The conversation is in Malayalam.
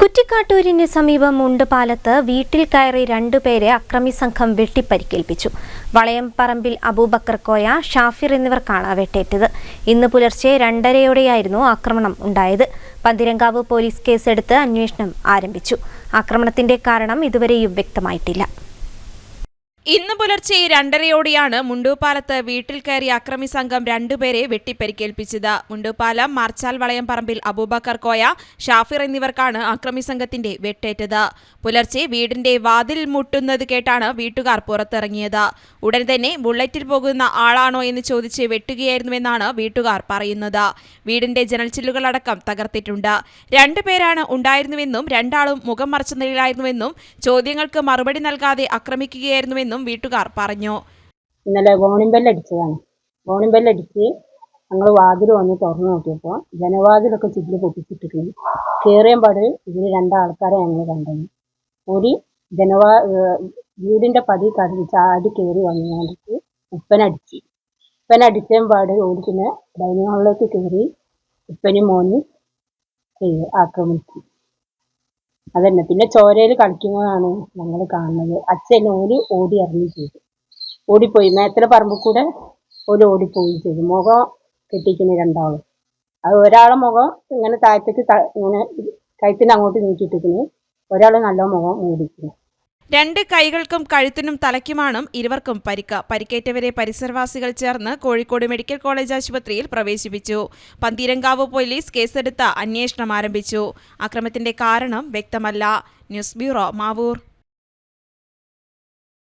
കുറ്റിക്കാട്ടൂരിന് സമീപം മുണ്ടുപാലത്ത് വീട്ടിൽ കയറി രണ്ടുപേരെ അക്രമി സംഘം വെട്ടിപ്പരിക്കേൽപ്പിച്ചു. വളയംപറമ്പിൽ അബൂബക്കർ കോയ ഷാഫിർ എന്നിവർക്കാണ് വെട്ടേറ്റത്. ഇന്ന് പുലർച്ചെ രണ്ടരയോടെയായിരുന്നു ആക്രമണം ഉണ്ടായത്. പന്തിരങ്കാവ് പോലീസ് കേസെടുത്ത് അന്വേഷണം ആരംഭിച്ചു. ആക്രമണത്തിന്റെ കാരണം ഇതുവരെയും വ്യക്തമായിട്ടില്ല. ഇന്ന് പുലർച്ചെ രണ്ടരയോടെയാണ് മുണ്ടൂപ്പാലത്ത് വീട്ടിൽ കയറി അക്രമി സംഘം രണ്ടുപേരെ വെട്ടിപ്പരിക്കേൽപ്പിച്ചത്. മുണ്ടൂപ്പാലം മാർച്ചാൽ വളയം പറമ്പിൽ അബൂബക്കർ കോയ ഷാഫിർ എന്നിവർക്കാണ് അക്രമി സംഘത്തിന്റെ വെട്ടേറ്റത്. പുലർച്ചെ വീടിന്റെ വാതിൽ മുട്ടുന്നത് കേട്ടാണ് വീട്ടുകാർ പുറത്തിറങ്ങിയത്. ഉടൻ തന്നെ ബുള്ളറ്റിൽ പോകുന്ന ആളാണോ എന്ന് ചോദിച്ച് വെട്ടുകയായിരുന്നുവെന്നാണ് വീട്ടുകാർ പറയുന്നത്. വീടിന്റെ ജനൽച്ചില്ലുകളടക്കം തകർത്തിട്ടുണ്ട്. രണ്ടുപേരാണ് ഉണ്ടായിരുന്നുവെന്നും രണ്ടാളും മുഖം മറച്ച നിലയിലായിരുന്നുവെന്നും ചോദ്യങ്ങൾക്ക് മറുപടി നൽകാതെ ആക്രമിക്കുകയായിരുന്നുവെന്നും വീട്ടുകാർ പറഞ്ഞു. ഇന്നലെ വോണിംഗ് ബെല്ലടിച്ചതാണ് വോണിംഗ് ബെല്ലടിച്ച് ഞങ്ങൾ വാതിൽ വന്ന് തുറന്നു നോക്കിയപ്പോൾ ജനവാതിലൊക്കെ ചില്ല് പൊട്ടിച്ചിട്ടിരുന്നു കയറിയമ്പാട് പാട് ഇതിന് രണ്ടാൾക്കാരെ ഞങ്ങൾ കണ്ടത് ഒരു ജനവാ വീടിന്റെ പടി കടന്ന് ചാടി കയറി വന്നുകൊണ്ടിട്ട് ഉപ്പനടിച്ച് ഉപ്പനടിച്ചമ്പാട് ഓടി പിന്നെ ഡൈനിങ് ഹാളിലേക്ക് കയറി ഉപ്പനും മോനും ആക്രമിച്ചു. അതന്നെ. പിന്നെ ചോരയിൽ കളിക്കുന്നതാണ് ഞങ്ങൾ കാണുന്നത്. അച്ഛൻ ഓൽ ഓടി ഇറങ്ങി ചെയ്തു. ഓടിപ്പോയി. മേത്തല പറമ്പിൽ കൂടെ ഓൽ ഓടിപ്പോയി ചെയ്തു. മുഖം കെട്ടിക്കുന്നു രണ്ടാളും. അത് ഒരാളെ മുഖം ഇങ്ങനെ താഴത്തേക്ക് ഇങ്ങനെ കഴുത്തിന് അങ്ങോട്ട് നീക്കിയിട്ടിരിക്കുന്നു. ഒരാൾ നല്ല മുഖം മൂടിക്കുന്നു രണ്ട് കൈകൾക്കും കഴുത്തിനും തലയ്ക്കുമാണ് ഇരുവർക്കും പരിക്ക്. പരിക്കേറ്റവരെ പരിസരവാസികൾ ചേർന്ന് കോഴിക്കോട് മെഡിക്കൽ കോളേജ് ആശുപത്രിയിൽ പ്രവേശിപ്പിച്ചു. പന്തീരങ്കാവ് പോലീസ് കേസെടുത്ത് അന്വേഷണം ആരംഭിച്ചു. അക്രമത്തിന്റെ കാരണം വ്യക്തമല്ല. News bureau Mavoor.